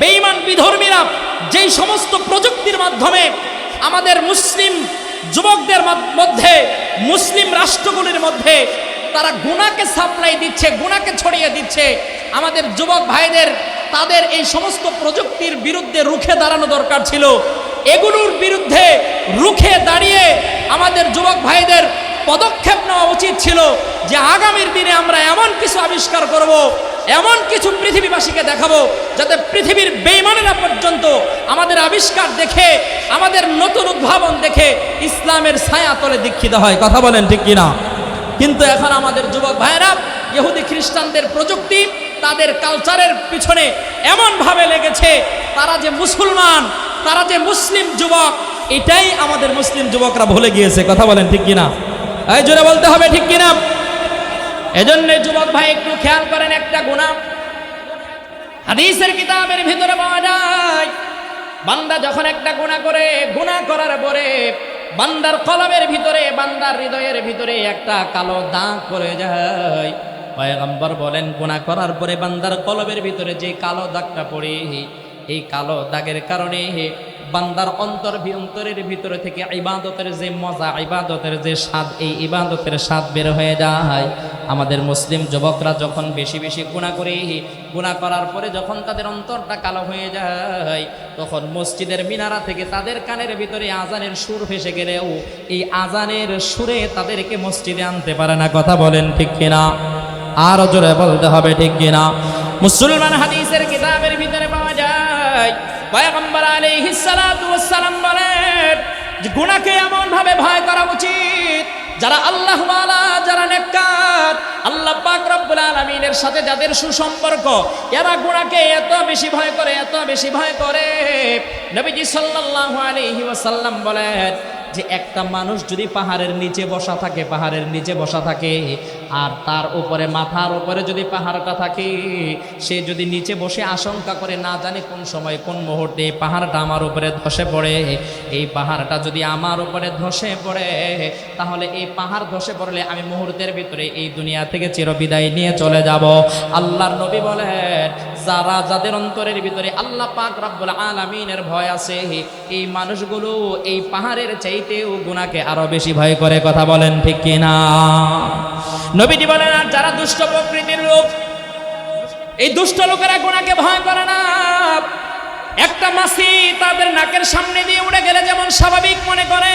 বেঈমান বিধর্মীরা যেই সমস্ত প্রযুক্তির মাধ্যমে আমাদের মুসলিম যুবকদের মধ্যে, মুসলিম রাষ্ট্রগুলির মধ্যে তারা গুণাকে সাপ্লাই দিচ্ছে গুণাকে ছড়িয়ে দিচ্ছে, আমাদের যুবক ভাইদের, তাদের এই সমস্ত প্রযুক্তির বিরুদ্ধে রুখে দাঁড়ানো দরকার ছিল। এগুলোর বিরুদ্ধে রুখে দাঁড়িয়ে আমাদের যুবক ভাইদের পদক্ষেপ নেওয়া উচিত ছিল যে আগামীর দিনে আমরা এমন কিছু আবিষ্কার করব এমন কিছু পৃথিবীবাসীকে দেখাবো যাতে পৃথিবীর বেইমানেরা পর্যন্ত আমাদের আবিষ্কার দেখে, আমাদের নতুন উদ্ভাবন দেখে ইসলামের ছায়া তলে দীক্ষিত হয়। কথা বলেন ঠিক কিনা? কিন্তু এখন আমাদের যুবক ভাইয়েরা, ইহুদি খ্রিস্টানদের প্রযুক্তি, তাদের কালচারের পিছনে এমনভাবে লেগেছে, তারা যে মুসলমান, তারা যে মুসলিম যুবক, এটাই আমাদের মুসলিম যুবকরা ভুলে গিয়েছে। কথা বলেন ঠিক কিনা? এই জোরে বলতে হবে ঠিক কিনা? এজন্য যুবক ভাই, একটু খেয়াল করেন একটা গুণা। হাদিসের কিতাবের ভিতরে পাওয়া যায়, বান্দা যখন একটা গুণা করে, গুণা করার পরে বান্দার কলমের ভিতরে, বান্দার হৃদয়ের ভিতরে একটা কালো দাগ পড়ে যায়। পয়গম্বর বলেন, গুণা করার পরে বান্দার কলমের ভিতরে যে কালো দাগটা পড়ে, এই কালো দাগের কারণে বান্দার অন্তর অন্তরের ভিতরে থেকে ইবাদতের যে মজা, ইবাদতের যে স্বাদ, এই ইবাদতের স্বাদ বের হয়ে যায়। আমাদের মুসলিম যুবকরা যখন বেশি বেশি গুণা করে গুণা করার পরে যখন তাদের অন্তরটা কালো হয়ে যায়, তখন মসজিদের মিনারা থেকে তাদের কানের ভিতরে আজানের সুর ভেসে গেলেও এই আজানের সুরে তাদেরকে মসজিদে আনতে পারে না। কথা বলেন ঠিক কিনা? আরও জোরে বলতে হবে ঠিক কিনা? মুসলমান হাদিসের যায় পয়গম্বর আলাইহিস সালাতু ওয়াস বলেন গুনাহকে এমন ভাবে ভয় করা উচিত, যারা আল্লাহ যারা নেককার, আল্লাহ পাক রব্বুল সাথে যাদের সুসম্পর্ক, এরা গুনাহকে এত বেশি ভয় করে, এত বেশি ভয় করে। নবীজি সাল্লাল্লাহু আলাইহি ওয়াসাল্লাম বলেন যে একটা মানুষ যদি পাহাড়ের নিচে বসা থাকে, পাহাড়ের নিচে বসা থাকে, আর তার উপরে, মাথার উপরে যদি পাহাড়টা থাকে, সে যদি নিচে বসে আশঙ্কা করে, না জানে কোন সময়, কোন মুহূর্তে পাহাড়টা আমার উপরে ধসে পড়ে, এই পাহাড়টা যদি আমার উপরে ধসে পড়ে, তাহলে এই পাহাড় ধসে পড়লে আমি মুহূর্তের ভিতরে এই দুনিয়া থেকে চিরবিদায় নিয়ে চলে যাব। আল্লাহর নবী বলেন যারা যাদের অন্তরের ভিতরে আল্লাহ পাক রব্বুল আলামিনের ভয় আছে এই মানুষগুলো এই পাহাড়ের চাইতেও গুনাহকে আরও বেশি ভয় করে, কথা বলেন ঠিক কিনা? নবীজি বলেন, আর যারা দুষ্ট প্রকৃতির লোক, এই দুষ্ট লোকেরা গুনাহকে ভয় করে না। একটা মাছি তাদের নাকের সামনে দিয়ে উড়ে গেলে যেমন স্বাভাবিক মনে করে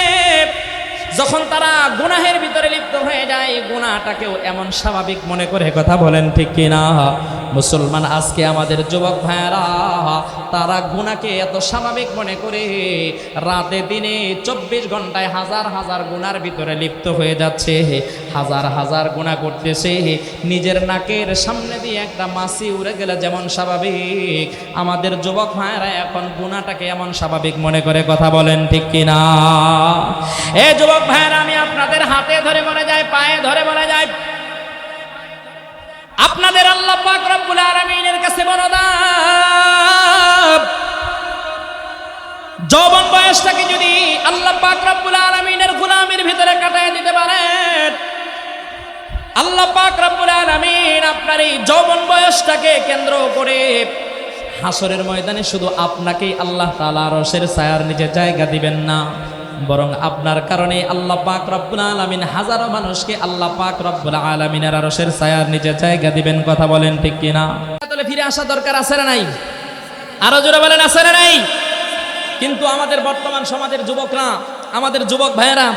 যখন তারা গুনাহের ভিতরে লিপ্ত হয়ে যায়, গুনাহটাকেও এমন স্বাভাবিক মনে করে কথা বলেন, ঠিক কিনা? মুসলমান, আজকে আমাদের যুবক ভাইয়েরা, তারা গুনাকে এত স্বাভাবিক মনে করে রাতে, দিনে চব্বিশ ঘন্টায় হাজার হাজার গুনার ভিতরে লিপ্ত হয়ে যাচ্ছে, হাজার হাজার গুণা করতেছে, নিজের নাকের সামনে দিয়ে একটা মাছি উড়ে গেলে যেমন স্বাভাবিক। আমাদের যুবক ভাইয়েরা এখন গুণাটাকে এমন স্বাভাবিক মনে করে কথা বলেন, ঠিক কিনা? এ যুবক ভাইয়েরা, আমি আপনাদের হাতে ধরে বলে যাই, পায়ে ধরে বলে যাই। আপনাদের আল্লাহ পাক রব্বুল আলামিনের কাছে বড়দাম যৌবন বয়সটাকে যদি আল্লাহ পাক রব্বুল আলামিনের গোলামের ভিতরে কাটায় দিতে পারেন, আল্লাহ পাক রব্বুল আলামিন আপনার এই যৌবন বয়সটাকে কেন্দ্র করে হাসরের ময়দানে শুধু আপনাকেই আল্লাহ তাআলা রসের ছায়ার নিচে জায়গা দিবেন না। বরং আপনার কারণে আল্লাহ পাক রব্বুল আলামিন হাজারো মানুষকে আল্লাহ পাক রব্বুল আলামিনের আরশের ছায়ার নিচে জায়গা দিবেন, কথা বলেন ঠিক কিনা? তাহলে ফিরে আসা দরকার আছে না নাই? আরও জোরে বলেন, আছে না নাই? কিন্তু আমাদের বর্তমান সমাজের যুবকরা, আমাদের যুবক ভাইয়েরা,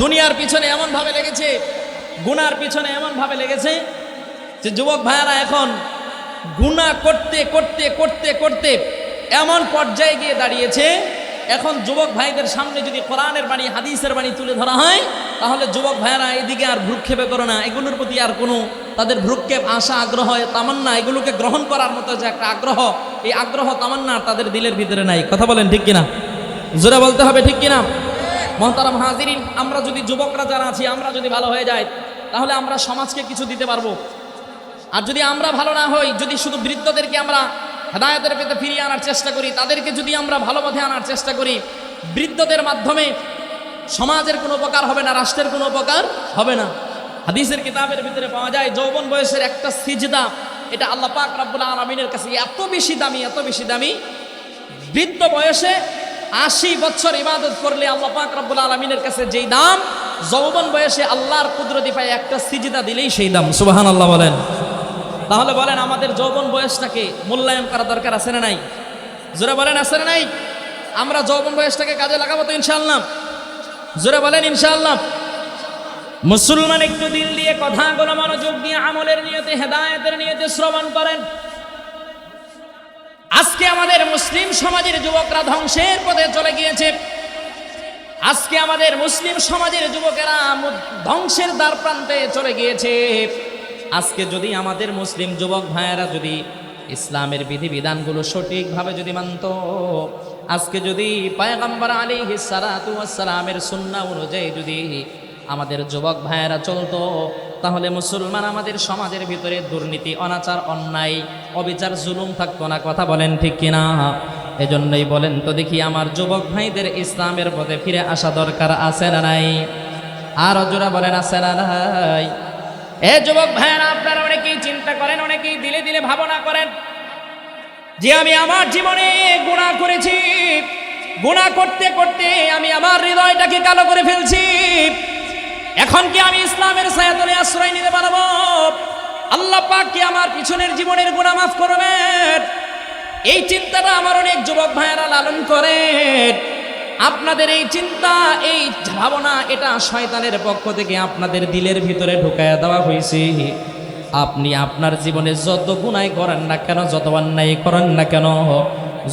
দুনিয়ার পিছনে এমন ভাবে লেগেছে, গুনার পিছনে এমন ভাবে লেগেছে যে যুবক ভাইয়েরা এখন গুনাহ করতে করতে করতে করতে এমন পর্যায়ে গিয়ে দাঁড়িয়েছে এখন যুবক ভাইদের সামনে যদি কোরআনের বাণী, হাদিসের বাণী তুলে ধরা হয়, তাহলে যুবক ভাইয়েরা এদিকে আর ভ্রুক্ষেপে করে না। এগুলোর প্রতি আর কোনো তাদের ভ্রুক্ষেপ, আশা, আগ্রহ, তামান্না, এগুলোকে গ্রহণ করার মতো যে একটা আগ্রহ, এই আগ্রহ, তামান্না তাদের দিলের ভিতরে নাই। কথা বলেন ঠিক কিনা? জোরে বলতে হবে ঠিক কিনা? মহতারাম হাজিরিন, আমরা যদি যুবকরা যারা আছি, আমরা যদি ভালো হয়ে যাই, তাহলে আমরা সমাজকে কিছু দিতে পারব। আর যদি আমরা ভালো না হই, যদি শুধু বৃদ্ধদেরকে আমরা হেদায়তের পেতে ফিরিয়ে আনার চেষ্টা করি, তাদেরকে যদি আমরা ভালো পথে আনার চেষ্টা করি, বৃদ্ধদের মাধ্যমে সমাজের কোনো উপকার হবে না, রাষ্ট্রের কোনো উপকার হবে না। হাদিসের কিতাবের ভিতরে পাওয়া যায়, যৌবন বয়সের একটা সিজদা, এটা আল্লাহ পাক রাব্বুল আলমিনের কাছে এত বেশি দামি, এত বেশি দামি। বৃদ্ধ বয়সে আশি বছর ইবাদত করলে আল্লাহ পাক রাব্বুল আলমিনের কাছে যেই দাম, যৌবন বয়সে আল্লাহর কুদরতি পায় একটা সিজদা দিলেই সেই দাম। সুবাহান আল্লাহ বলেন। তাহলে বলেন আমাদের যৌবন বয়সটাকে মূল্যায়ন করা দরকার আছে না নাই? জোরে বলেন আছে না নাই? আমরা যৌবন বয়সটাকে কাজে লাগাবো তো ইনশাআল্লাহ। জোরে বলেন ইনশাআল্লাহ। মুসলমান একটু দিল দিয়ে কথাগুলো মনোযোগ দিয়ে আমলের নিয়তে, হেদায়েতের নিয়তে শ্রবণ করেন। আজকে আমাদের মুসলিম সমাজের যুবকরা ধ্বংসের পথে চলে গিয়েছে। আজকে আমাদের মুসলিম সমাজের যুবকেরা ধ্বংসের দ্বার প্রান্তে চলে গিয়েছে। আজকে যদি আমাদের মুসলিম যুবক ভাইয়েরা যদি ইসলামের বিধিবিধানগুলো সঠিকভাবে যদি মানত, আজকে যদি পায়গাম্বার আলী সালামের সুন্না অনুযায়ী যদি আমাদের যুবক ভাইয়েরা চলতো, তাহলে মুসলমান আমাদের সমাজের ভিতরে দুর্নীতি, অনাচার, অন্যায়, অবিচার, জুলুম থাকতো না, কথা বলেন ঠিক কিনা? এজন্যই বলেন তো দেখি আমার যুবক ভাইদের ইসলামের পথে ফিরে আসা দরকার আছে না নাই? আর জোরা বলেন, আছে না নাই? এ যুবক ভাইয়েরা, আপনারা অনেকেই চিন্তা করেন, অনেকেই দিলে দিলে ভাবনা করেন যে আমি আমার জীবনে গুণা করেছি। গুণা করতে করতে আমি আমার হৃদয়টাকে কালো করে ফেলছি। এখন কি আমি ইসলামের ছায়াতলে আশ্রয় নিতে পারব? আল্লাহ পাক কি আমার পিছনের জীবনের গুণা মাফ করবেন? এই চিন্তাটা আমার অনেক যুবক ভাইয়েরা লালন করেন। আপনাদের এই চিন্তা, এই ভাবনা, এটা শয়তানের পক্ষ থেকে আপনাদের দিলের ভিতরে ঢুকায়া দেওয়া হয়েছে। আপনি আপনার জীবনে যত গুনাই করেন না কেন, যত অন্যায় করেন না কেন,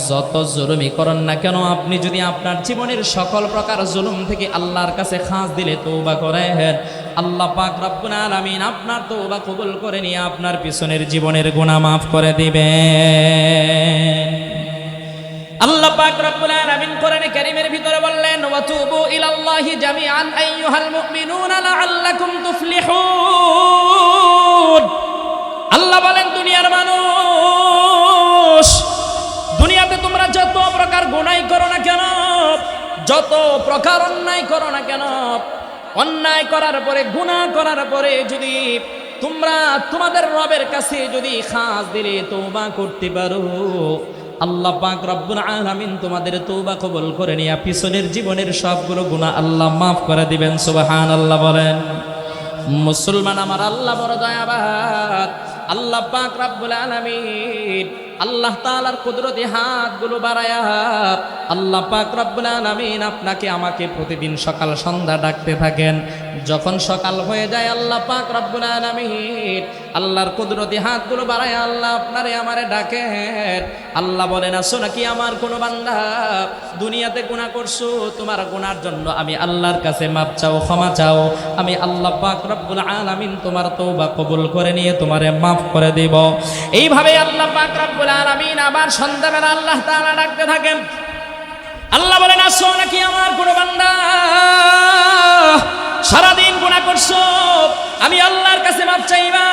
যত জুলুমি করেন না কেন, আপনি যদি আপনার জীবনের সকল প্রকার জুলুম থেকে আল্লাহর কাছে খাস দিলে তৌবা করেন। আল্লাহ পাক রব্বুল আলামিন আপনার তৌবা কবুল করে নিয়ে আপনার পিছনের জীবনের গুনাহ মাফ করে দিবেন। ভিতরে বললেন ইলাল্লাহি আল্লাহ বলেন, দুনিয়ার মানুষ, দুনিয়াতে তোমরা যত প্রকার গুনাই করো না কেন, যত প্রকার অন্যায় করো না কেন, অন্যায় করার পরে, গুনাহ করার পরে যদি তোমরা তোমাদের রবের কাছে যদি খাস দিলে তওবা করতে পারো। আল্লাহ পাক রব্বুল আলামিন তোমাদের তওবা কবুল করে নিয়া পিছনের জীবনের সবগুলো গুনাহ আল্লাহ মাফ করে দিবেন, সুবহানাল্লাহ বলেন। মুসলমান আমার আল্লাহ বড় দয়াবাদ আল্লাহ পাক রব্বুল আলামিন আল্লাহ তাআলার কুদরতি হাতগুলো বাড়ায়া আল্লাহ পাক রব্বুল আলামিন আপনাকে আমাকে প্রতিদিন সকাল সন্ধ্যা ডাকতে থাকেন। যখন সকাল হয়ে যায় আল্লাহ পাক রব্বুল আলামিন আল্লাহর কুদরতি হাতগুলো বাড়ায় আল্লাহ আপনারে আমারে ডাকেন। আল্লাহ বলেন, আসো নাকি আমার কোনো বান্দা? দুনিয়াতে গুনাহ করছ? তোমার গুনার জন্য আমি আল্লাহর কাছে মাপ চাও, ক্ষমা চাও। আমি আল্লাহ পাক রব্বুল আলামিন তোমার তওবা কবুল করে নিয়ে তোমারে মাফ করে দেব। এইভাবে আল্লাহ পাক রব্বুল আলামিন আবার সন্ধ্যাবেলা আল্লাহ তাআলা ডাকতে থাকেন। আল্লাহ বলেন, আসো নাকি আমার বান্দা? সারাদিন গুনাহ করছ। আমি আল্লাহর কাছে মাপ চাইবা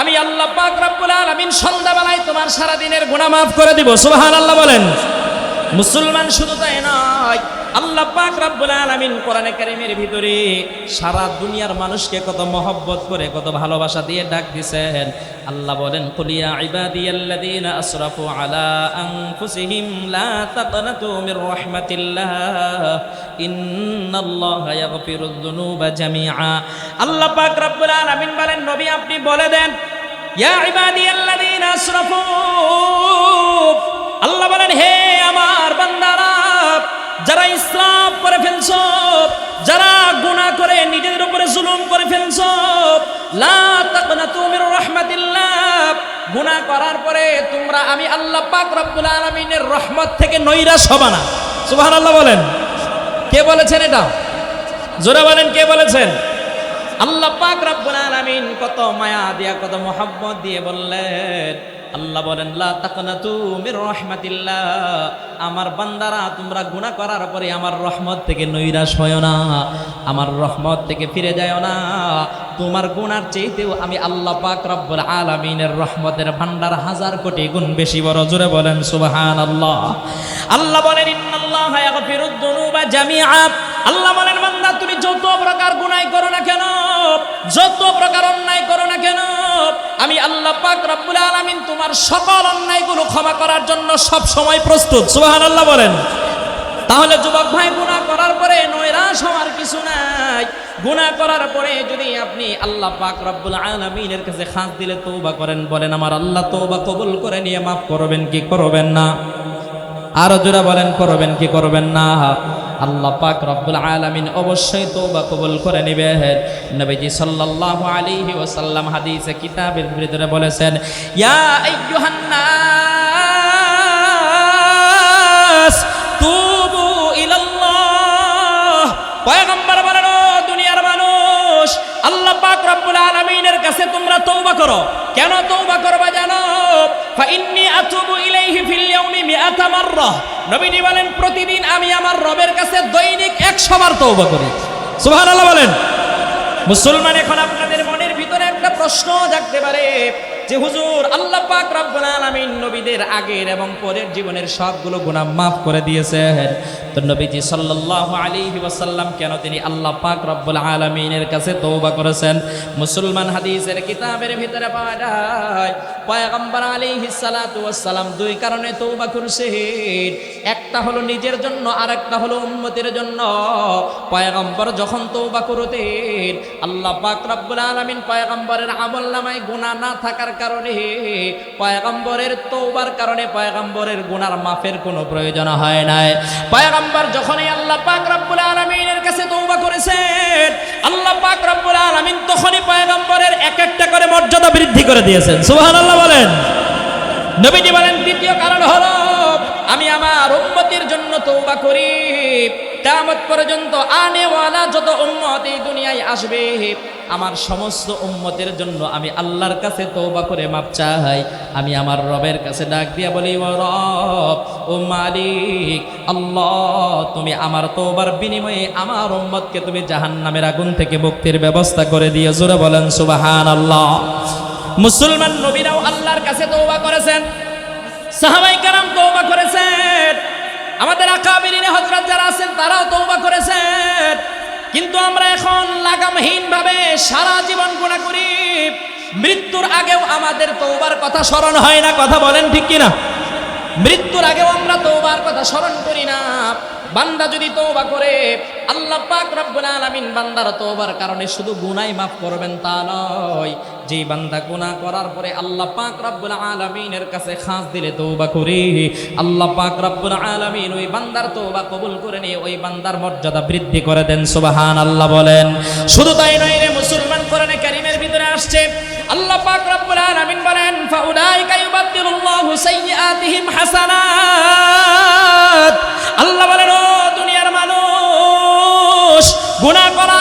আমি আল্লাহ পাক রব্বুল আলামিন সন্ধ্যাবেলায় তোমার সারাদিনের গুনাহ মাফ করে দিব। সুবহানাল্লাহ বলেন। মুসলমান শুধু তাই নয় আল্লাহ পাক রব্বুল আলামিন কোরআনে কারীমের ভিতরে সারা দুনিয়ার মানুষকে কত মহব্বত করে, কত ভালোবাসা দিয়ে ডাক দিছেন। আল্লাহ বলেন কুলিয়া ইবাদিয়াল্লাযীনা আসরাফু আলা আনফুসিহিম লা তাকনাতু মির রাহমাতিল্লাহ, ইন্নাল্লাহা ইয়াগফিরুয যুনুবা জামিআ। আল্লাহ পাক রব্বুল আলামিন বলেন, নবী, আপনি বলে দেন, ইয়া ইবাদিয়াল্লাযীনা আসরাফু। আল্লাহ বলেন, হে আমার বান্দারা যারা ইসলাম করে ফেলছ, যারা গুনাহ করে, নিজেদের উপরে জুলুম করে ফেলছ গুনাহ করার পরে তোমরা, আমি আল্লাহ পাক রব্বুল আলামিনের রহমত থেকে নৈরাশ হবা না। সুবহানাল্লাহ বলেন। কে বলেছেন এটা? জোরে বলেন, কে বলেছেন? আল্লাহ পাক রব্বুল আলামিন কত মায়া দিয়া, কত মোহাব্বত দিয়ে বললেন আল্লাহ বলেন, লা তাকনাতু মির রাহমাতিল্লাহ। আমার বান্দারা, তোমরা গুনাহ করার পরে আমার রহমত থেকে নৈরাশ হয় না, আমার রহমত থেকে ফিরে যায় না। তোমার গুনার চাইতেও আমি আল্লাহ পাক রব্বুল আলামিনের রহমতের ভান্ডার হাজার কোটি গুণ বেশি বড়। জোরে বলেন, সুবহানাল্লাহ। আল্লাহ বলেন, ইন্নাল্লাহা ইয়াগফিরুদ দুনুবা জামিআ। আল্লাহ বলেন, বান্দা, তুমি যত প্রকার গুনাহ করো না কেন, যত প্রকার অন্যায় করো না কেন, আমি আল্লাহ পাক রব্বুল আলামিন তোমার সকল অন্যায়গুলো ক্ষমা করার জন্য সব সময় প্রস্তুত। সুবহানাল্লাহ বলেন। তাহলে যুবক ভাই গুণা করার পরে নৈরাশ হওয়ার কিছু নাই। গুণা করার পরে যদি আপনি আল্লাহ পাক রব্বুল আলামিনের কাছে খাস দিলে তৌবা করেন, বলেন, আমার আল্লাহ তৌবা কবুল করে নিয়ে মাফ করবেন কি করবেন না? আরও জোরা বলেন, করবেন কি করবেন না? আল্লাহ পাক রব্বুল আলামিন অবশ্যই তৌবা কবুল করে নেবেন। নবীজি সাল্লাল্লাহু আলাইহি ওয়াসাল্লাম হাদিসে কিতাবের ভিতরে বলেছেন, ইয়া আইয়ুহান নাস তুবু ইলাল্লাহ। মানুষ, আল্লাহ পাক রব্বুল আলামিনের কাছে তোমরা তওবা করো। কেন তওবা করবা জানো? ফা ইন্নী আতুবু ইলাইহি ফিল ইয়াউমি মিআতা মাররা। নবীজি বলেন, প্রতিদিন আমি আমার রবের কাছে দৈনিক 100 বার তওবা করি। সুবহানাল্লাহ বলেন। মুসলমান এখন আপনাদের মনের ভিতরে একটা প্রশ্ন জাগতে পারে। যে হুজুর আল্লাহ পাক রব্বুল আলামিন নবীদের আগের এবং পরের জীবনের সবগুলো গুনাহ মাফ করে দিয়েছেন। তো নবীজি সাল্লাল্লাহু আলাইহি ওয়াসাল্লাম কেন তিনি আল্লাহ পাক রব্বুল আলামিনের কাছে তওবা করেছেন? মুসলমান হাদিসের কিতাবের ভিতরে পাওয়া যায়, পয়গম্বর আলাইহিস সালাতু ওয়াসসালাম দুই কারণে তওবা করেছেন। একটা হলো নিজের জন্য আর একটা হলো উম্মতের জন্য। পয়গম্বর যখন তওবা করতেন, আল্লাহ পাক রব্বুল আলামিন পয়গম্বরের আমল নামায় গুনাহ না থাকার কারণে, পয়গম্বরের তৌবার কারণে পয়গম্বরের গুনার মাফের কোনো প্রয়োজন হয় নাই। পয়গম্বর যখনই আল্লাহ পাক রব্বুল আলামিনের কাছে তৌবা করেছেন, আল্লাহ পাক রব্বুল আলামিন তখনই পয়গম্বরের এক একটা করে মর্যাদা বৃদ্ধি করে দিয়েছেন। সুবহানাল্লাহ বলেন। নবীজি বলেন, দ্বিতীয় কারণ হলো আমি আমার উম্মতের জন্য তৌবা করি। কিয়ামত পর্যন্ত আনেওয়ালা যত উম্মত এই দুনিয়ায় আসবে, আমার সমস্ত উম্মতের জন্য আমি আল্লাহর কাছে তৌবা করে মাপ চাই। আমি আমার রবের কাছে ডাক দিয়া বলি, ও রব, ও মালিক, আল্লাহ, তুমি আমার তওবার বিনিময়ে আমার উম্মতকে তুমি জাহান্নামের আগুন থেকে মুক্তির ব্যবস্থা করে দিয়ে জোরে বলেন সুবাহান আল্লাহ মুসলমান নবীরাও আল্লাহর কাছে তৌবা করেছেন। সাহাবাই কারাম তৌবা করেছেন। আমাদের আকাবিরিনে হজরত যারা আছেন, তারাও তৌবা করেছেন। কিন্তু আমরা এখন লাগামহীনভাবে সারা জীবন গুণা করি। মৃত্যুর আগেও আমাদের তৌবার কথা স্মরণ হয় না, কথা বলেন ঠিক কিনা? মৃত্যুর আগেও আমরা তওবার কথা স্মরণ করি না। বান্দা যদি তওবা করে, আল্লাহ পাক রব্বুল আলামিন বান্দার তওবার কারণে শুধু গুনাই মাফ করবেন তা নয়। যেই বান্দা গুনাহ করার পরে আল্লাহ পাক রব্বুল আলামিনের কাছে খাস দিলে তওবা করে। আল্লাহ পাক রব্বুল আলামিন ওই বান্দার তওবা কবুল করে নিয়ে ওই বান্দার মর্যাদা বৃদ্ধি করে দেন, সুবহানাল্লাহ বলেন। শুধু তাই নয় রে, মুসলমান কোরআনে কারীমের ভিতরে আসছে, আল্লাহ পাক রব্বুল আলামিন বলেন ফাউলাইকা ইউবাদদিলুল্লাহু সাইয়্যাতিহিম হাসানাত আল্লাহ বলেন ও দুনিয়ার মানুষ গুনাহ করার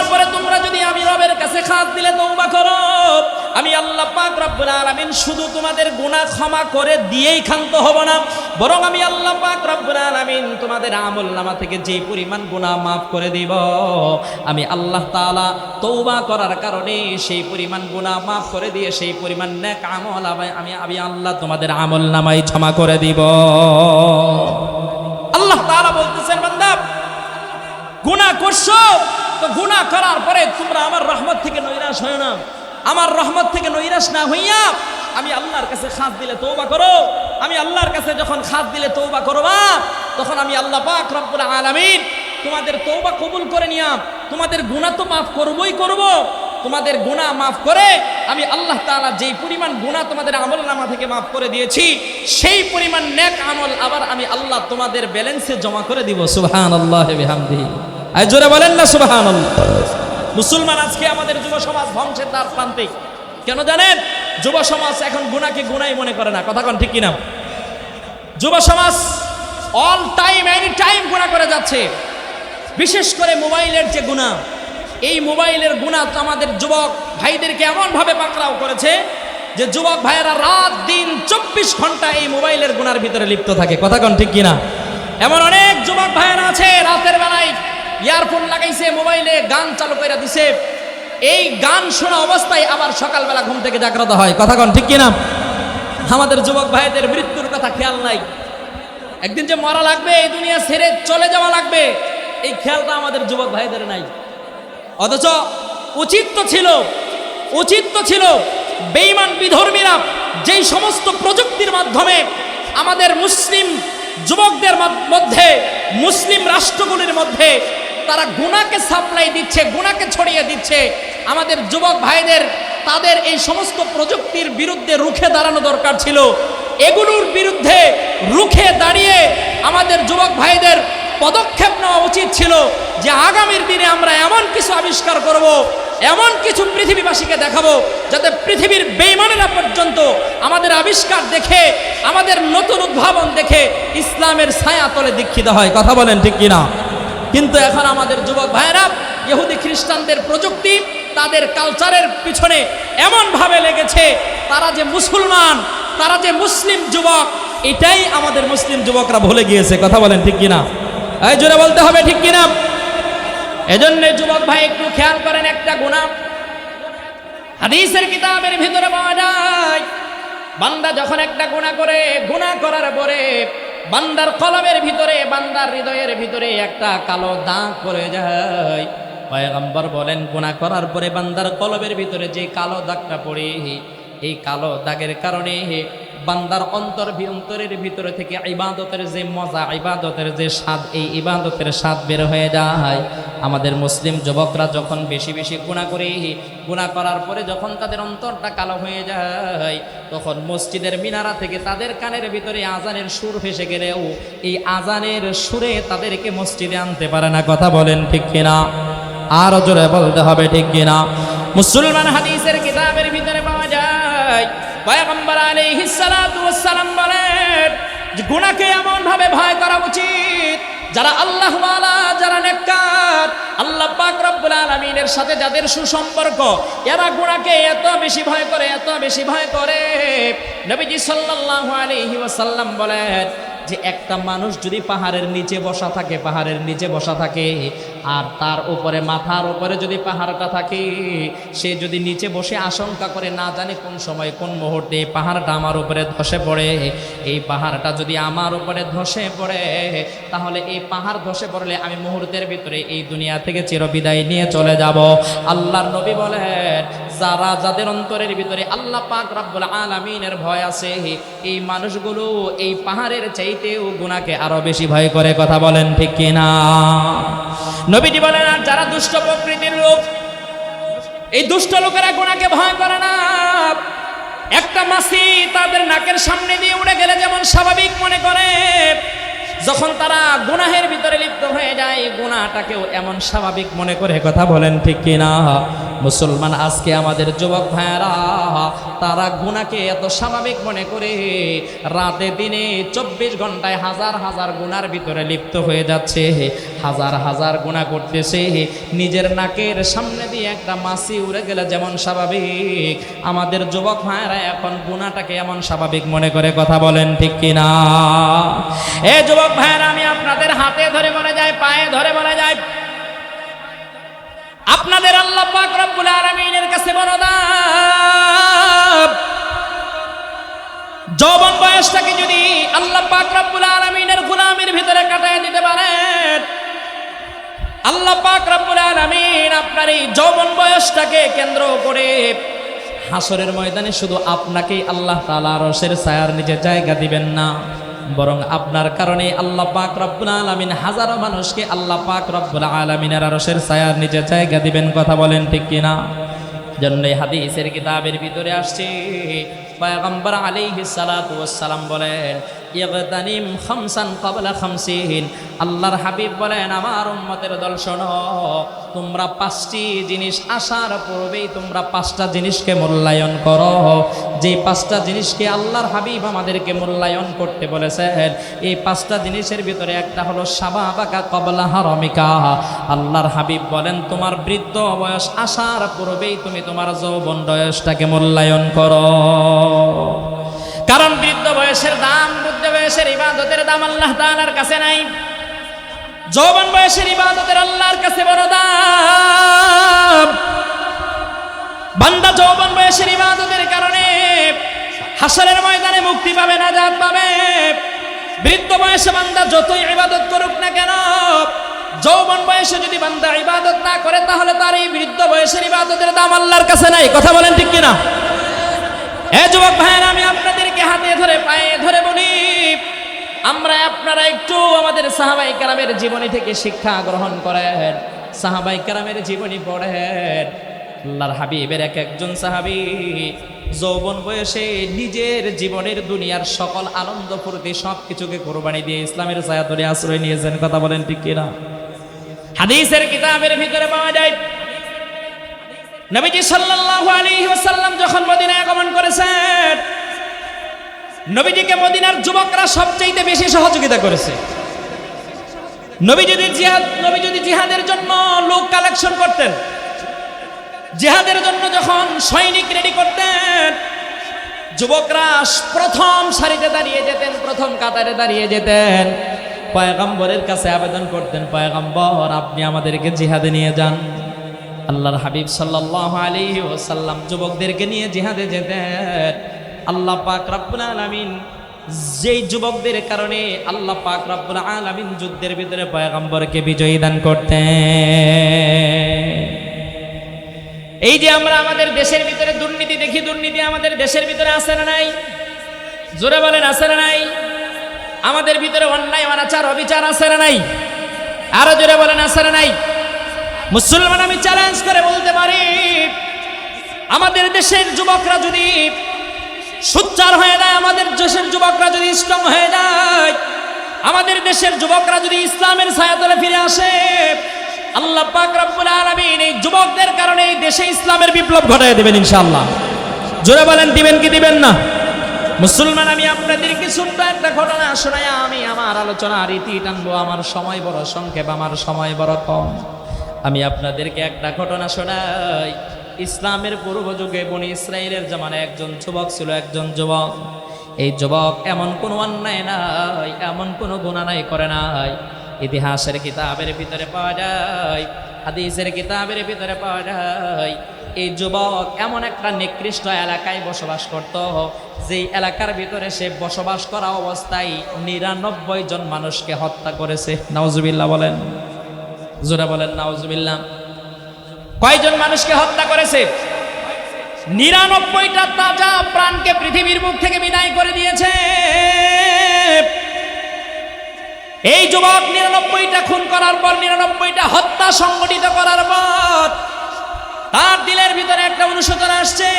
পাক রব্বুল আলামিন শুধু তোমাদের গুনাহ ক্ষমা করে দিয়েই ক্ষান্ত হব না, বরং আমি আল্লাহ পাক রব্বুল আলামিন তোমাদের আমল নামা থেকে যে পরিমাণ গুনাহ মাফ করে দিব, আমি আল্লাহ তাআলা তওবা করার কারণে সেই পরিমাণ গুনাহ মাফ করে দিয়ে সেই পরিমাণ নেক আমল আমি- আমি আল্লাহ তোমাদের আমল নামাই ক্ষমা করে দিব। আল্লাহ তাআলা বলতেছেন, বান্দা, গুনাহ করছ, তো গুনাহ করার পরে তোমরা আমার রহমত থেকে নৈরাশ হয় না। আমার রহমত থেকে নৈরাশ না হইয়া আমি আল্লাহর কাছে খাস দিলে তৌবা করো। আমি আল্লাহর কাছে যখন খাস দিলে তৌবা করবা, তখন আমি আল্লাহ পাক রব্বুল আলামিন তোমাদের তৌবা কবুল করে নিয়াম। তোমাদের গুণা তো মাফ করবই করব। তোমাদের গুনাহ মাফ করে আমি আল্লাহ তাআলা যেই পরিমাণ গুনাহ তোমাদের আমল নামা থেকে মাফ করে দিয়েছি, সেই পরিমাণ নেক আমল আবার আমি আল্লাহ তোমাদের ব্যালেন্সে জমা করে দিব। বিহামদিহি। আর জোরে বলেন না সুবহানাল্লাহ। মুসলমান আজকে আমাদের যুব সমাজ ধ্বংসের দ্বার প্রান্তে। কেন জানেন? যুব সমাজ এখন গুণাকে গুণাই মনে করে না। কথা কোন ঠিক কিনা? যুব সমাজ অল টাইম এনি টাইম গুণা করে যাচ্ছে। বিশেষ করে মোবাইলের যে গুণা এই মোবাইলের গুণা আমাদের যুবক ভাইদেরকে এমনভাবে পাকড়াও করেছে যে যুবক ভাইয়েরা রাত দিন চব্বিশ ঘণ্টা এই মোবাইলের গুণার ভিতরে লিপ্ত থাকে। কথা কোন ঠিক কিনা? এমন অনেক যুবক ভাইয়েরা আছে, রাতের বেলায় ইয়ারফোন লাগাইছে, মোবাইলে গান চালু করে দিছে। এই গান শোনা অবস্থায় আবার সকালবেলা ঘুম থেকে জাগ্রত হয়। কথা কোন, ঠিক কিনা? আমাদের যুবক ভাইদের মৃত্যুর কথা খেয়াল নাই। একদিন যে মরা লাগবে, এই দুনিয়া ছেড়ে চলে যাওয়া লাগবে, এই খেয়ালটা আমাদের যুবক ভাইদের নাই। অথচ উচিত তো ছিল, উচিত তো ছিল, বেঈমান বিধর্মীরা যেই সমস্ত প্রযুক্তির মাধ্যমে আমাদের মুসলিম যুবকদের মধ্যে, মুসলিম রাষ্ট্রগুলির মধ্যে তারা গুণাকে সাপ্লাই দিচ্ছে গুণাকে ছড়িয়ে দিচ্ছে। আমাদের যুবক ভাইদের, তাদের এই সমস্ত প্রযুক্তির বিরুদ্ধে রুখে দাঁড়ানো দরকার ছিল। এগুলোর বিরুদ্ধে রুখে দাঁড়িয়ে আমাদের যুবক ভাইদের পদক্ষেপ নেওয়া উচিত ছিল যে আগামীর দিনে আমরা এমন কিছু আবিষ্কার করব, এমন কিছু পৃথিবীবাসীকে দেখাবো যাতে পৃথিবীর বেইমানেরা পর্যন্ত আমাদের আবিষ্কার দেখে, আমাদের নতুন উদ্ভাবন দেখে ইসলামের ছায়া তলে দীক্ষিত হয়। কথা বলেন ঠিক কিনা? কিন্তু এখন আমাদের যুবক ভাইরা ইহুদি খ্রিস্টানদের প্রযুক্তি, তাদের কালচারের পিছনে এমনভাবে লেগেছে, তারা যে মুসলমান, তারা যে মুসলিম যুবক, এটাই আমাদের মুসলিম যুবকরা ভুলে গিয়েছে, কথা বলেন ঠিক কিনা? এই জোরে বলতে হবে ঠিক কিনা? এজন্য যুবক ভাই, একটু খেয়াল করেন একটা গুণা হাদিসের কিতাবের ভিতরে পাওয়া যায়, বান্দা যখন একটা গুণা করে গুণা করার পরে বান্দার কলমের ভিতরে, বান্দার হৃদয়ের ভিতরে একটা কালো দাগ পড়ে যায়। পয়গম্বর বলেন গুণা করার পরে বান্দার কলমের ভিতরে যে কালো দাগটা পড়ে, এই কালো দাগের কারণে বান্দার অন্তর অন্তরের ভিতরে থেকে ইবাদতের যে মজা, ইবাদতের যে স্বাদ, এই ইবাদতের স্বাদ বের হয়ে যায়। আমাদের মুসলিম যুবকরা যখন বেশি বেশি গুণা করে, গুণা করার পরে যখন তাদের অন্তরটা কালো হয়ে যায়, তখন মসজিদের মিনারা থেকে তাদের কানের ভিতরে আজানের সুর ভেসে গেলেও এই আজানের সুরে তাদেরকে মসজিদে আনতে পারে না। কথা বলেন ঠিক কিনা? আরও জোরে বলতে হবে ঠিক কিনা? মুসলমান হাদিসের কিতাবের ভিতরে পাওয়া যায়, পয়গম্বর আলাইহিস সালাতু ওয়াস সালাম বলেন গুনাহকে এমন ভাবে ভয় করা উচিত যারা আল্লাহ যারা নেককার, আল্লাহ পাক রব্বুল আলমিনের সাথে যাদের সুসম্পর্ক, এরা গুণাকে এত বেশি ভয় করে, এত বেশি ভয় করে। নবীজি সাল্লাল্লাহু আলাইহি ওয়াসাল্লাম বলেন যে একটা মানুষ যদি পাহাড়ের নিচে বসা থাকে, পাহাড়ের নিচে বসা থাকে, আর তার উপরে, মাথার উপরে যদি পাহাড়টা থাকে, সে যদি নিচে বসে আশঙ্কা করে, না জানে কোন সময়, কোন মুহূর্তে পাহাড়টা আমার উপরে ধসে পড়ে, এই পাহাড়টা যদি আমার উপরে ধসে পড়ে, তাহলে এই পাহাড় ধসে পড়লে আমি মুহূর্তের ভিতরে এই দুনিয়া থেকে চিরবিদায় নিয়ে চলে যাব। আল্লাহর নবী বলেন যারা যাদের অন্তরের ভিতরে আল্লাহ পাক রব্বুল আলামিনের ভয় আছে, এই মানুষগুলো এই পাহাড়ের চাইতেও গুনাহকে আরও বেশি ভয় করে, কথা বলেন ঠিক কিনা? নবীজি বলেন, আর যারা দুষ্ট প্রকৃতির লোক, এই দুষ্ট লোকেরা গুনাহকে ভয় করে না। একটা মাসি তাদের নাকের সামনে দিয়ে উড়ে গেলে যেমন স্বাভাবিক মনে করে যখন তারা গুনাহের ভিতরে লিপ্ত হয়ে যায়, গুনাহটাকেও এমন স্বাভাবিক মনে করে কথা বলেন, ঠিক কিনা? মুসলমান আজকে আমাদের যুবক ভাইয়েরা, তারা গুনাকে এত স্বাভাবিক মনে করে রাতে, দিনে চব্বিশ ঘন্টায় হাজার হাজার গুনার ভিতরে লিপ্ত হয়ে যাচ্ছে, হাজার হাজার গুণা করতেছে, নিজের নাকের সামনে দিয়ে একটা মাসি উড়ে গেলে যেমন স্বাভাবিক। আমাদের যুবক ভাইয়েরা এখন গুণাটাকে এমন স্বাভাবিক মনে করে কথা বলেন, ঠিক কিনা? এ যুবক ভাইয়েরা, আমি আপনাদের হাতে ধরে বলে যাই পায়ে ধরে বলে যাই আপনাদের আল্লাহ পাক রব্বুল আলামিনের কাছে বনদাব যৌবন বয়সটাকে যদি আল্লাহ পাক রব্বুল আলামিনের গোলামের ভিতরে কাটায় দিতে পারেন, আল্লাহ পাক রব্বুল আলামিন আপনার এই যৌবন বয়সটাকে কেন্দ্র করে হাসরের ময়দানে শুধু আপনাকেই আল্লাহ তাআলা রসের ছায়ার নিচে জায়গা দিবেন না। বরং আপনার কারণে আল্লাহ পাক রব্বুল আলামিন হাজারো মানুষকে আল্লাহ পাক রব্বুল আলামিনের আরসের ছায়ার নিচে জায়গা দিবেন, কথা বলেন ঠিক কিনা? জন্য হাদিসের কিতাবের ভিতরে আসছে পয়গম্বর আলাইহিস সালাতু ওয়াস সালাম বলেন, ইগতানিম খামসান ক্বাবলা খামসিন। আল্লাহর হাবিব বলেন, আমার উম্মতের দল শোনো, তোমরা পাঁচটি জিনিস আসার পূর্বেই তোমরা পাঁচটা জিনিসকে মূল্যায়ন করো। যে পাঁচটা জিনিসকে আল্লাহর হাবিব আমাদেরকে মূল্যায়ন করতে বলেছেন, এই পাঁচটা জিনিসের ভিতরে একটা হলো সাবাবাকা কবলা হারমিকা। আল্লাহর হাবিব বলেন, তোমার বৃদ্ধ বয়স আসার পূর্বেই তুমি তোমার যৌবন বয়সটাকে মূল্যায়ন করো। কারণ বৃদ্ধ বয়সের দাম, বৃদ্ধ বয়সের ইবাদতের দাম আল্লাহ তাআলার কাছে নাই। যৌবন বয়সের ইবাদতের আল্লাহর কাছে বড় দাম। বান্দা যৌবন বয়সের ইবাদতের কারণে হাসরের ময়দানে মুক্তি পাবে না, জাত পাবে। বৃদ্ধ বয়সে বান্দা যতই ইবাদত করুক না কেন, যৌবন বয়সে যদি বান্দা ইবাদত না করে, তাহলে তার এই বৃদ্ধ বয়সের ইবাদতের দাম আল্লাহর কাছে নাই। কথা বলেন ঠিক কিনা? এ যুবক ভাইয়ের, আমি আপনাদেরকে হাতে ধরে, পায়ে ধরে বলি, আমরা আপনারা একটু আমাদের সাহাবাই কালামের জীবনী থেকে শিক্ষা গ্রহণ করেন। সাহাবাই কালামের জীবনী পড়েন। আল্লাহর হাবিবের এক একজন সাহাবি, যৌবন বয়সে নিজের জীবনের দুনিয়ার সকল আনন্দ, ফুর্তি সব কিছুকে কোরবানি দিয়ে ইসলামের ছায়া আশ্রয় নিয়েছেন। কথা বলেন ঠিক কিনা? হাদিসের কিতাবের ভিতরে পাওয়া যায় নবীজি সাল্লাল্লাহু আলাইহি ওয়াসাল্লাম যখন মদিনায় আগমন করেছেন, নবীজিকে মদিনার যুবকরা সবচাইতে বেশি সহযোগিতা করেছে। নবী যদি জিহাদ নবী যদি জিহাদের জন্য লোক কালেকশন করতেন। জিহাদের জন্য যখন সৈনিক রেডি করতেন, যুবকরা প্রথম সারিতে দাঁড়িয়ে যেতেন, প্রথম কাতারে দাঁড়িয়ে যেতেন। পয়গম্বরের কাছে আবেদন করতেন, পয়গম্বর, আপনি আমাদেরকে জিহাদে নিয়ে যান। আল্লাহর হাবিব সাল্লাল্লাহু আলাইহি ওয়াসাল্লাম যুবকদেরকে নিয়ে জিহাদে যেতেন। আল্লাহ পাক রব্বুল আলামিন যেই যুবকদের কারণে আল্লাহ পাক রব্বুল আলামিন যুদ্ধের ভিতরে পয়গম্বরকে বিজয়ী দান করতেন। এই যে আমরা আমাদের দেশের ভিতরে দুর্নীতি দেখি, দুর্নীতি আমাদের দেশের ভিতরে আছে না নাই? জোরে বলেন, আছে না নাই? আমাদের ভিতরে অন্যায়, অনাচার, অবিচার আছে না নাই? আরও জোরে বলেন, আছে না নাই? মুসলমান, আমি চ্যালেঞ্জ করে বলতে পারি, আমাদের দেশের যুবকরা যদি সুচ্চার হয়ে যায়, আমাদের দেশের যুবকরা যদি স্ট্রং হয়ে যায়, আমাদের দেশের যুবকরা যদি ইসলামের ছায়াতলে ফিরে আসে, আল্লাহ পাক রব্বুল আলামিন এই যুবকদের কারণে এই দেশে ইসলামের বিপ্লব ঘটায় দেবেন ইনশাআল্লাহ। জোরে বলেন, দিবেন কি দিবেন না? মুসলমান, আমি আপনাদেরকে ছোট্ট একটা ঘটনা শোনাই, আমি আমার আলোচনা আর রীতি টানবো, আমার সময় বড় সংক্ষেপ, আমার সময় বড় কম। আমি আপনাদেরকে একটা ঘটনা শোনাই। ইসলামের পূর্ব যুগে বনি ইসরায়েলের জামানায় একজন যুবক ছিল, একজন যুবক। এই যুবক এমন কোনো অন্যায় নাই, এমন কোনো গুণা নাই, করে নাই। ইতিহাসের কিতাবের ভিতরে পাওয়া যায়, হাদিসের কিতাবের ভিতরে পাওয়া যায়, এই যুবক এমন একটা নিকৃষ্ট এলাকায় বসবাস করত, যেই এলাকার ভিতরে সে বসবাস করা অবস্থায় নিরানব্বই জন মানুষকে হত্যা করেছে। নওজুবিল্লাহ বলেন। জোরা বলেন, নাউজুবিল্লাহ। কয়জন মানুষকে হত্যা করেছে? নিরানব্বইটা তাজা প্রাণকে পৃথিবীর মুখ থেকে বিদায় করে দিয়েছে। এই যুবক নিরানব্বইটা খুন করার পর, নিরানব্বইটা হত্যা সংগঠিত করার পর, তার দিলের ভিতরে একটা অনুশোচনা আসছে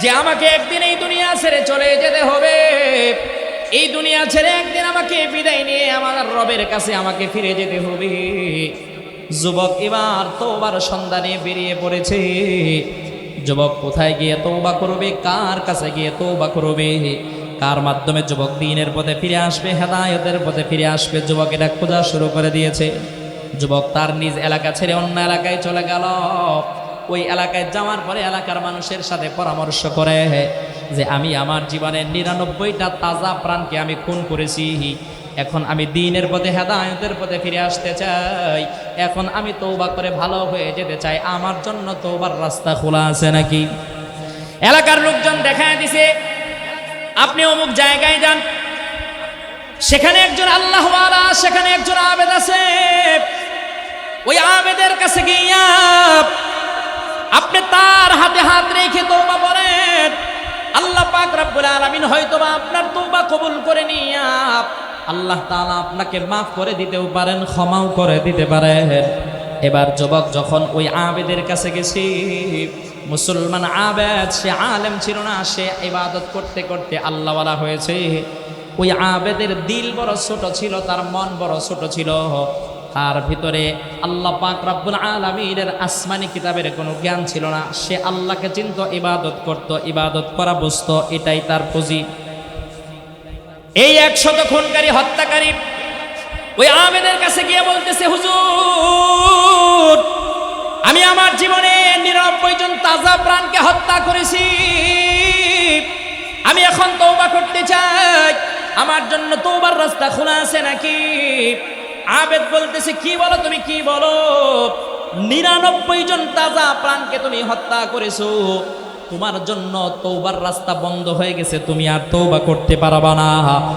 যে, আমাকে একদিন এই দুনিয়া ছেড়ে চলে যেতে হবে। এই দুনিয়া ছেড়ে একদিন আমাকে বিদায় নিয়ে আমার রবের কাছে আমাকে ফিরে যেতে হবে। যুবক এবার তোবার সন্ধানে বেরিয়ে পড়েছে। যুবক কোথায় গিয়ে তৌবা করবে? কার কাছে গিয়ে তৌবা করবে? কার মাধ্যমে যুবক দিনের পথে ফিরে আসবে, হেদায়তের পথে ফিরে আসবে? যুবক এটা খোঁজা শুরু করে দিয়েছে। যুবক তার নিজ এলাকা ছেড়ে অন্য এলাকায় চলে গেল। ওই এলাকায় যাওয়ার পরে এলাকার মানুষের সাথে পরামর্শ করে যে আমি আমার জীবনের নিরানব্বইটা তাজা প্রাণকে আমি খুন করেছি। এখন আমি দিনের পথে, হেদায়তের পথে ফিরে আসতে চাই। এখন আমি তৌবা করে ভালো হয়ে যেতে চাই। আমার জন্য তৌবার রাস্তা খোলা আছে নাকি? এলাকার লোকজন দেখায় দিছে, আপনি অমুক জায়গায় যান। সেখানে একজন আল্লাহ সেখানে একজন আবেদ আছে। ওই আবেদের কাছে গিয়া আপনি তার হাতে হাত রেখে তৌবা করেন। আল্লাহ পাক রব্বুল আলামিন হয়তো বা আপনার তৌবা কবুল করে নিয়া আল্লাহ তাআলা আপনাকে মাফ করে দিতেও পারেন, ক্ষমাও করে দিতে পারেন। এবার যুবক যখন ওই আবেদের কাছে গেছি, মুসলমান আবেদ, সে আলেম ছিল না, সে ইবাদত করতে করতে আল্লাহওয়ালা হয়েছে। ওই আবেদের দিল বড় ছোট ছিল, তার মন বড় ছোট ছিল। তার ভিতরে আল্লাহ পাক রব্বুল আলমীর আসমানি কিতাবের কোনো জ্ঞান ছিল না। সে আল্লাহকে চিন্ত, ইবাদত করত, ইবাদত করা বুঝত, এটাই তার পুঁজি। এই একশত খুনকারী, হত্যাকারী ওই আবেদের কাছে গিয়ে বলতেছে, হুজুর, আমি আমার জীবনে নিরানব্বই জন তাজা প্রাণকে হত্যা করেছি। আমি এখন তৌবা করতে চাই। আমার জন্য তৌবার রাস্তা খোলা আছে নাকি? আবেদ বলতেছে, কি বলো তুমি, কি বলো? নিরানব্বই জন তাজা প্রাণকে তুমি হত্যা করেছ। তোমার জন্য তোবার রাস্তা বন্ধ হয়ে গেছে। তুমি আর তৌবা করতে পারবা না।